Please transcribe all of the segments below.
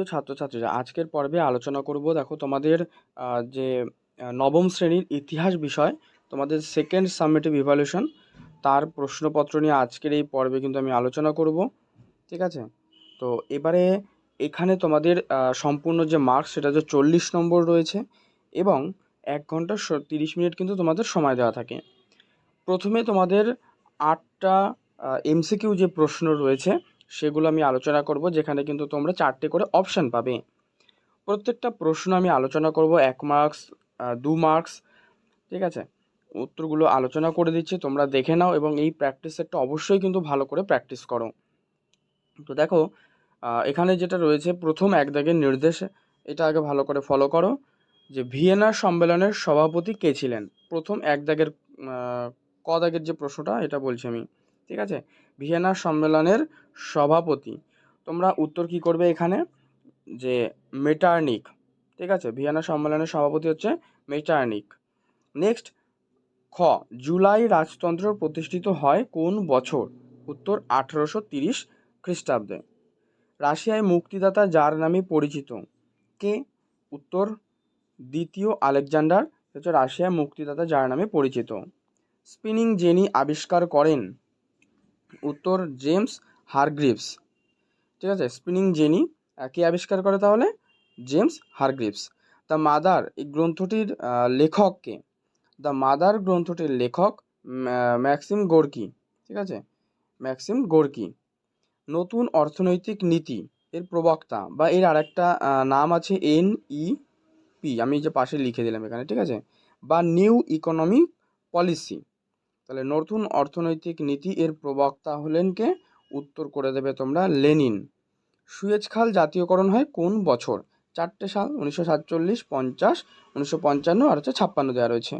প্রিয় ছাত্রছাত্রীরা, আজকের পর্বে আলোচনা করব দেখো তোমাদের যে নবম শ্রেণির ইতিহাস বিষয়, তোমাদের সেকেন্ড সামেটিভ ইভ্যালুয়েশন তার প্রশ্নপত্র নিয়ে আজকের এই পর্বে কিন্তু আমি আলোচনা করব, ঠিক আছে? তো এবারে এখানে তোমাদের সম্পূর্ণ যে মার্কস সেটা যে চল্লিশ নম্বর রয়েছে এবং এক ঘণ্টা তিরিশ মিনিট কিন্তু তোমাদের সময় দেওয়া থাকে। প্রথমে তোমাদের আটটা এমসিকিউ যে প্রশ্ন রয়েছে সেগুলো আমি আলোচনা করব, যেখানে কিন্তু তোমরা চারটে করে অপশান পাবে। প্রত্যেকটা প্রশ্ন আমি আলোচনা করব, এক মার্কস দু মার্কস ঠিক আছে? উত্তরগুলো আলোচনা করে দিচ্ছি, তোমরা দেখে নাও এবং এই প্র্যাকটিস সেটটা অবশ্যই কিন্তু ভালো করে প্র্যাকটিস করো। তো দেখো এখানে যেটা রয়েছে, প্রথম এক দাগের নির্দেশ, এটা আগে ভালো করে ফলো করো, যে ভিয়েনা সম্মেলনের সভাপতি কে ছিলেন? প্রথম এক দাগের ক দাগের যে প্রশ্নটা, এটা বলছি আমি, ঠিক আছে? ভিয়েনা সম্মেলনের সভাপতি। তোমরা উত্তর কি করবে এখানে? যে মেটার্নিক, ঠিক আছে? ভিয়েনা সম্মেলনের সভাপতি হচ্ছে মেটার্নিক। নেক্সট, খ, জুলাই রাজতন্ত্র প্রতিষ্ঠিত হয় কোন বছর? উত্তর, আঠেরোশো তিরিশ খ্রিস্টাব্দে। রাশিয়ায় মুক্তিদাতা যার নামে পরিচিত? কে? উত্তর, দ্বিতীয় আলেকজান্ডার, হচ্ছে রাশিয়ায় মুক্তিদাতা যার নামে পরিচিত। স্পিনিং জেনি আবিষ্কার করেন উত্তর জেমস হারগ্রিভস। ঠিক আছে, স্পিনিং জেনি কে আবিষ্কার করে তাহলে জেমস হারগ্রিভস। দ্য মাদার, এই গ্রন্থটির লেখককে দ্য মাদার গ্রন্থটির লেখক ম্যা- ম্যাক্সিম গোর্কি। ঠিক আছে, ম্যাক্সিম গোর্কি। নতুন অর্থনৈতিক নীতি, এর প্রবক্তা, বা এর আরেকটা নাম আছে এন ই পি, আমি যে পাশে লিখে দিলাম এখানে, ঠিক আছে? বা নিউ ইকোনমি পলিসি। তাহলে নতুন অর্থনৈতিক নীতি এর প্রবক্তা হলেন কে? উত্তর করে দেবে তোমরা লেনিন। সুয়েজ খাল জাতীয়করণ হয় কোন বছর? চারটে সাল, উনিশশো সাতচল্লিশ, পঞ্চাশ, উনিশশো পঞ্চান্ন আর হচ্ছে ছাপ্পান্ন দেওয়া রয়েছে।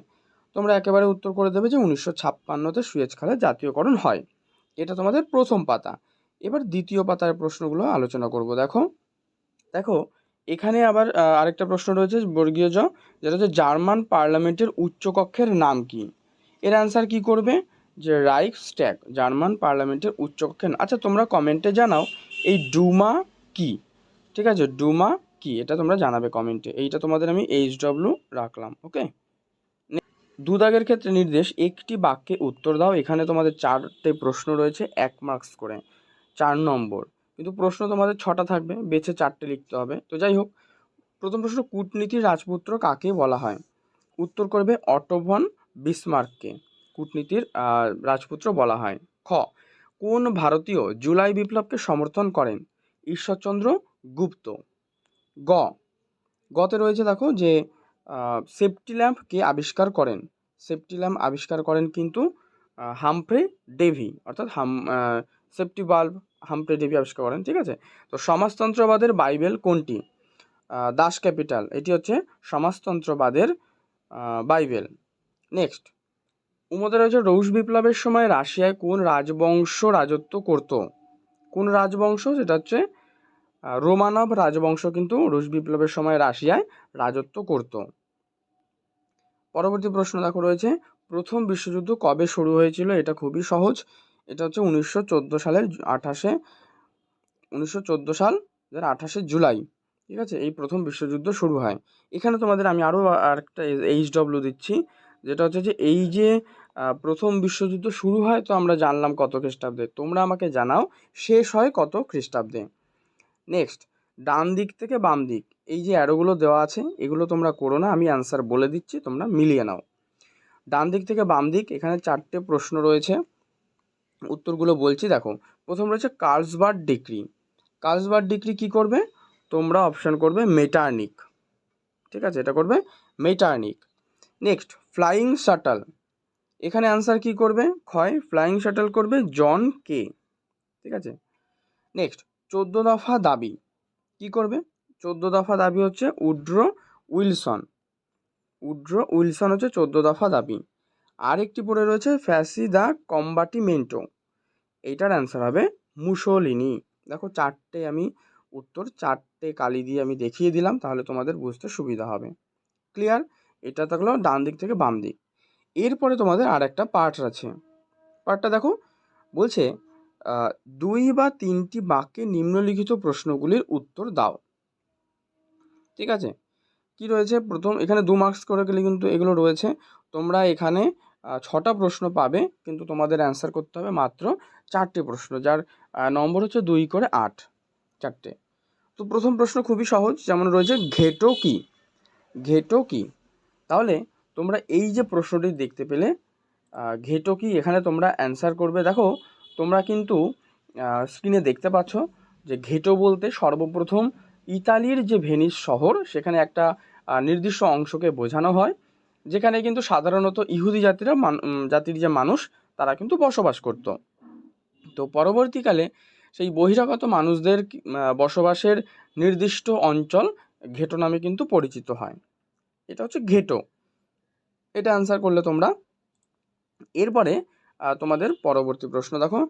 তোমরা একেবারে উত্তর করে দেবে যে উনিশশো ছাপ্পান্নতে সুয়েজ খালের জাতীয়করণ হয়। এটা তোমাদের প্রথম পাতা। এবার দ্বিতীয় পাতার প্রশ্নগুলো আলোচনা করব, দেখো। দেখো, এখানে আবার আরেকটা প্রশ্ন রয়েছে বর্গীয় জ, যেটা হচ্ছে জার্মান পার্লামেন্টের উচ্চকক্ষের নাম কি? এর অ্যান্সার কি করবে? যে রাইক স্ট্যাগ জার্মান পার্লামেন্টের উচ্চকক্ষের আচ্ছা তোমরা কমেন্টে জানাও, এই ডুমা কি? ঠিক আছে ডুমা কি? এটা তোমরা জানাবে কমেন্টে এইটা তোমাদের আমি এইচ ডব্লিউ রাখলাম ওকে দু দাগের ক্ষেত্রে নির্দেশ, একটি বাক্যে উত্তর দাও। এখানে তোমাদের চারটে প্রশ্ন রয়েছে, এক মার্কস করে। চার নম্বর। কিন্তু প্রশ্ন তোমাদের ছটা থাকবে, বেছে চারটে লিখতে হবে। তো যাই হোক, প্রথম প্রশ্ন, কূটনীতির রাজপুত্র কাকে বলা হয়? উত্তর করবে অটোভন বিসমার্ককে কূটনীতির রাজপুত্র বলা হয়। খ, কোন ভারতীয় জুলাই বিপ্লবকে সমর্থন করেন? ঈশ্বরচন্দ্র গুপ্ত। গ, গতে রয়েছে দেখো যে সেফটি ল্যাম্পকে আবিষ্কার করেন? সেফটি ল্যাম্প আবিষ্কার করেন কিন্তু হামফ্রে ডেভি, অর্থাৎ হাম সেফটি বাল্ব হামফ্রে ডেভি আবিষ্কার করেন, ঠিক আছে? তো সমাজতন্ত্রবাদের বাইবেল কোনটি? দাস ক্যাপিটাল, এটি হচ্ছে সমাজতন্ত্রবাদের বাইবেল। নেক্সট উমদে রয়েছে রৌস বিপ্লবের সময় রাশিয়ায় কোন রাজবংশ রাজত্ব করত? কোন রাজবংশ? সেটা হচ্ছে রোমানব রাজবংশ কিন্তু রুশ বিপ্লবের সময় রাশিয়ায় রাজত্ব করত। পরবর্তী প্রশ্ন দেখো রয়েছে, প্রথম বিশ্বযুদ্ধ কবে শুরু হয়েছিল? এটা খুবই সহজ। এটা হচ্ছে উনিশশো চোদ্দ সালের আঠাশে, উনিশশো চোদ্দ সাল দু আঠাশে জুলাই। ঠিক আছে? এই প্রথম বিশ্বযুদ্ধ শুরু হয়। এখানে তোমাদের আমি আরও আরেকটা এইচ ডব্লিউ দিচ্ছি। যেটা হচ্ছে যে এই যে প্রথম বিশ্বযুদ্ধ শুরু হয় তো আমরা জানলাম কত খ্রিস্টাব্দে। তোমরা আমাকে জানাও, শেষ হয় কত খ্রিস্টাব্দে? নেক্সট ডান দিক থেকে বাম দিক। এই যে অ্যারোগুলো দেওয়া আছে, এগুলো তোমরা করো না, আমি অ্যান্সার বলে দিচ্ছি, তোমরা মিলিয়ে নাও। ডান দিক থেকে বাম দিক, এখানে চারটে প্রশ্ন রয়েছে। উত্তরগুলো বলছি, দেখো। প্রথম রয়েছে কার্লসবার্ড ডিক্রি কার্লসবার্ড ডিক্রি কি করবে? তোমরা অপশন করবে মেটার্নিক। ঠিক আছে, এটা করবে মেটার্নিক। Next, flying shuttle. এখানে অ্যান্সার কি করবে? ক্ষয়, ফ্লাইং শাটল করবে জন কে। ঠিক আছে? নেক্সট, চোদ্দ দফা দাবি। কি করবে? চোদ্দ দফা দাবি হচ্ছে উড্রো উইলসন। উড্রো উইলসন হচ্ছে চোদ্দ দফা দাবি। আরেকটি পড়ে রয়েছে ফ্যাসি দ্য কম্বাটিমেন্টো এইটার অ্যান্সার হবে মুসোলিনি। দেখো, চারটে আমি উত্তর, চারটে কালি দিয়ে আমি দেখিয়ে দিলাম, তাহলে তোমাদের বুঝতে সুবিধা হবে। ক্লিয়ার? এটা থাকল ডান দিক থেকে বাম দিক এরপরে তোমাদের আর একটা পার্ট আছে পার্টটা দেখো, বলছে দুই বা তিনটি বাক্যে নিম্নলিখিত প্রশ্নগুলির উত্তর দাও। ঠিক আছে? কি রয়েছে? প্রথম, এখানে দু মার্কস করে গেলে কিন্তু এগুলো রয়েছে। তোমরা এখানে ছটা প্রশ্ন পাবে, কিন্তু তোমাদের অ্যান্সার করতে হবে মাত্র চারটে প্রশ্ন, যার নম্বর হচ্ছে দুই করে আট, চারটে। তো প্রথম প্রশ্ন খুবই সহজ, যেমন রয়েছে, ঘেটো কি? ঘেটো কি? তাহলে তোমরা এই যে প্রশ্নটি দেখতে পেলে আহ, ঘেটো কি? এখানে তোমরা অ্যান্সার করবে। দেখো তোমরা কিন্তু স্ক্রিনে দেখতে পাচ্ছ যে ঘেটো বলতে সর্বপ্রথম ইতালির যে ভেনিস শহর সেখানে একটা নির্দিষ্ট অংশকে বোঝানো হয় যেখানে কিন্তু সাধারণত ইহুদি জাতিরা জাতির যে মানুষ তারা কিন্তু বসবাস করত। তো পরবর্তীকালে সেই বহিরাগত মানুষদের বসবাসের নির্দিষ্ট অঞ্চল ঘেটো নামে কিন্তু পরিচিত হয়। এটা হচ্ছে ঘেটো। এটা অ্যান্সার করলে তোমরা এরপরে তোমাদের পরবর্তী প্রশ্ন দেখো।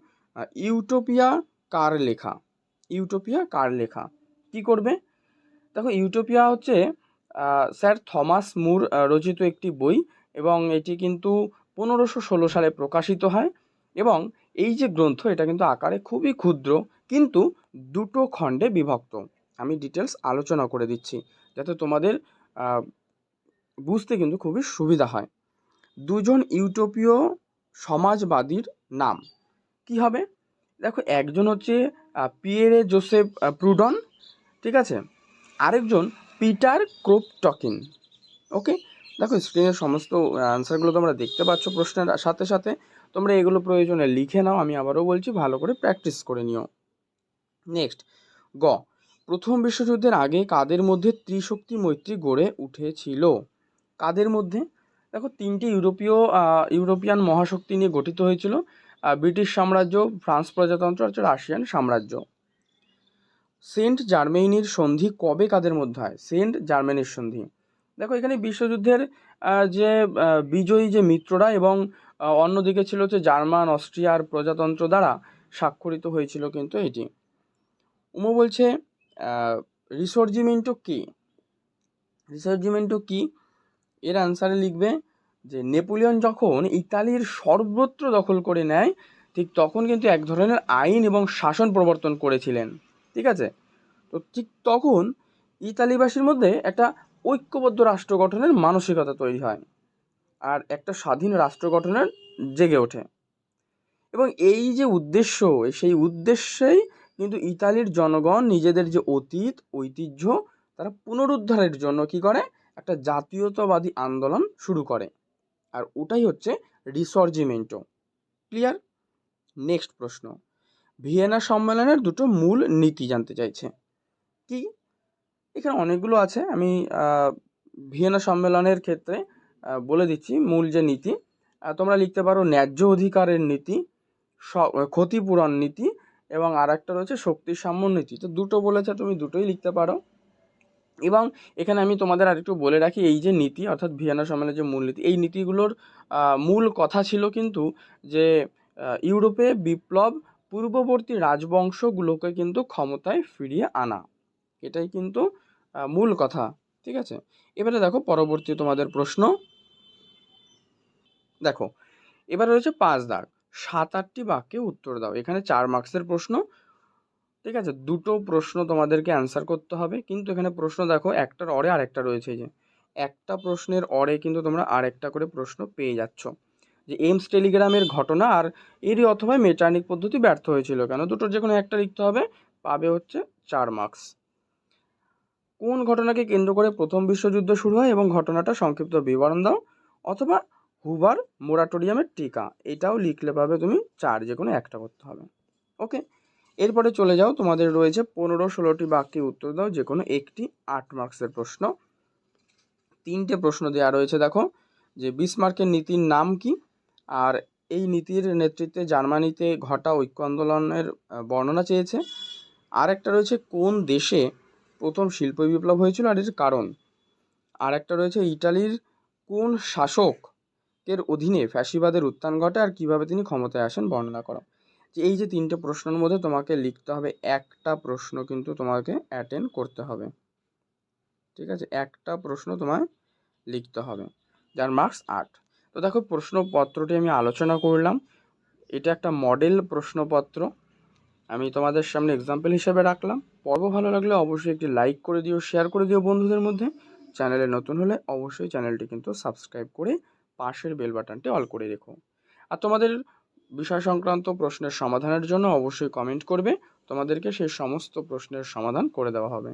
ইউটোপিয়া কার লেখা? ইউটোপিয়া কার লেখা? কি করবে? দেখো, ইউটোপিয়া হচ্ছে স্যার থমাস মুর রচিত একটি বই এবং এটি কিন্তু পনেরোশো ষোলো সালে প্রকাশিত হয় এবং এই যে গ্রন্থ, এটা কিন্তু আকারে খুবই ক্ষুদ্র, কিন্তু দুটো খণ্ডে বিভক্ত। আমি ডিটেলস আলোচনা করে দিচ্ছি, যাতে তোমাদের বুঝতে কিন্তু খুবই সুবিধা হয়। দুজন ইউটোপীয় সমাজবাদীর নাম। কি হবে? দেখো, একজন হচ্ছে পিয়েরে জোসেফ প্রুডন, ঠিক আছে? আরেকজন পিটার ক্রোপটকিন। ওকে? দেখো স্ক্রিনের সমস্ত অ্যান্সারগুলো তোমরা দেখতে পাচ্ছ প্রশ্নের সাথে সাথে। তোমরা এগুলো প্রয়োজনে লিখে নাও, আমি আবারও বলছি, ভালো করে প্র্যাকটিস করে নিও। নেক্সট গ। প্রথম বিশ্বযুদ্ধের আগে কাদের মধ্যে ত্রিশক্তি মৈত্রী গড়ে উঠেছিল? কাদের মধ্যে? দেখো, তিনটি ইউরোপীয় ইউরোপিয়ান মহাশক্তি নিয়ে গঠিত হয়েছিল। ব্রিটিশ সাম্রাজ্য, ফ্রান্স প্রজাতন্ত্র হচ্ছে রাশিয়ান সাম্রাজ্য। সেন্ট জার্মেনির সন্ধি কবে কাদের মধ্যে হয়? সেন্ট জার্মেনির সন্ধি। দেখো, এখানে বিশ্বযুদ্ধের যে বিজয়ী যে মিত্ররা এবং অন্যদিকে ছিল হচ্ছে জার্মান অস্ট্রিয়ার প্রজাতন্ত্র দ্বারা স্বাক্ষরিত হয়েছিল কিন্তু এটি। উমো বলছে রিসর্জিমেন্টো কি? রিসর্জিমেন্টো কি? এর অ্যান্সারে লিখবে যে নেপোলিয়ন যখন ইতালির সর্বত্র দখল করে নেয়, ঠিক তখন কিন্তু এক ধরনের আইন এবং শাসন প্রবর্তন করেছিলেন। ঠিক আছে? তো ঠিক তখন ইতালিবাসীর মধ্যে একটা ঐক্যবদ্ধ রাষ্ট্র গঠনের মানসিকতা তৈরি হয় আর একটা স্বাধীন রাষ্ট্র গঠনের জেগে ওঠে। এবং এই যে উদ্দেশ্য, সেই উদ্দেশ্যেই কিন্তু ইতালির জনগণ নিজেদের যে অতীত, ঐতিহ্য, তারা পুনরুদ্ধারের জন্য কি করে? একটা জাতীয়তাবাদী আন্দোলন শুরু করে। আর ওটাই হচ্ছে রিসর্জিমেন্টো। ক্লিয়ার? নেক্সট প্রশ্ন। ভিয়েনা সম্মেলনের দুটো মূল নীতি জানতে চাইছে। কি? এখানে অনেকগুলো আছে। আমি ভিয়েনা সম্মেলনের ক্ষেত্রে বলে দিচ্ছি মূল যে নীতি। তোমরা লিখতে পারো ন্যায্য অধিকারের নীতি ক্ষতিপূরণ নীতি এবং আর একটা রয়েছে শক্তি সাম্য নীতি। তো দুটো বলেছে, তুমি দুটোই লিখতে পারো। এবং এখানে আমি তোমাদের আরেকটু বলে রাখি, এই যে নীতি, অর্থাৎ ভিয়েনা সম্মেলনের যে মূল নীতি এই নীতিগুলোর মূল কথা ছিল কিন্তু যে ইউরোপে বিপ্লব পূর্ববর্তী রাজবংশগুলোকে কিন্তু ক্ষমতায় ফিরিয়ে আনা। এটাই কিন্তু মূল কথা, ঠিক আছে? এবারে দেখো পরবর্তী তোমাদের প্রশ্ন। দেখো, এবার রয়েছে পাঁচ দাগ, সাত আটটি বাক্যে উত্তর দাও। এখানে চার মার্কসের প্রশ্ন ঠিক আছে? দুটো প্রশ্ন তোমাদেরকে অ্যান্সার করতে হবে। কিন্তু এখানে প্রশ্ন দেখো, একটার অরে আরেকটা রয়েছে যে। একটা প্রশ্নের অরে কিন্তু তোমরা আরেকটা করে প্রশ্ন পেয়ে যাচ্ছ। যে এইমস টেলিগ্রামের ঘটনা আর এরই অথবা মেটার্নিক পদ্ধতি ব্যর্থ হয়েছিল কেন? দুটোর যে কোনো একটা লিখতে হবে, পাবে হচ্ছে চার মার্কস কোন ঘটনাকে কেন্দ্র করে প্রথম বিশ্বযুদ্ধ শুরু হয় এবং ঘটনাটা সংক্ষিপ্ত বিবরণ দাও, অথবা হুবার মোরাটোরিয়ামের টিকা, এটাও লিখলে পাবে তুমি চার যে কোনো একটা করতে হবে। ওকে? এরপরে চলে যাও, তোমাদের রয়েছে পনেরো ষোলোটি বাক্যে উত্তর দাও, যে কোনো একটি আট মার্কসের প্রশ্ন। তিনটে প্রশ্ন দেওয়া রয়েছে, দেখো, যে বিসমার্কের নীতির নাম কি? আর এই নীতির নেতৃত্বে জার্মানিতে ঘটা ঐক্য আন্দোলনের বর্ণনা চেয়েছে। আর একটা রয়েছে, কোন দেশে প্রথম শিল্প বিপ্লব হয়েছিল আর এর কারণ? আর একটা রয়েছে, ইটালির কোন শাসকের অধীনে ফ্যাসিবাদের উত্থান ঘটে আর কীভাবে তিনি ক্ষমতায় আসেন, বর্ণনা করো। যে এই যে তিনটে প্রশ্নের মধ্যে তোমাকে লিখতে হবে, একটা প্রশ্ন কিন্তু তোমাকে অ্যাটেন্ড করতে হবে। ঠিক আছে? একটা প্রশ্ন তোমায় লিখতে হবে, যার মার্কস আট। তো দেখো, প্রশ্নপত্রটি আমি আলোচনা করলাম। এটা একটা মডেল প্রশ্নপত্র। আমি তোমাদের সামনে এক্সাম্পল হিসেবে রাখলাম। পর্ব ভালো লাগলে অবশ্যই একটি লাইক করে দিও শেয়ার করে দিও বন্ধুদের মধ্যে। চ্যানেলে নতুন হলে অবশ্যই চ্যানেলটি কিন্তু সাবস্ক্রাইব করে পাশের বেল বাটনটি অল করে রেখো। আর তোমাদের বিষয় সংক্রান্ত প্রশ্নের সমাধানের জন্য অবশ্যই কমেন্ট করবে। তোমাদেরকে সেই সমস্ত প্রশ্নের সমাধান করে দেওয়া হবে।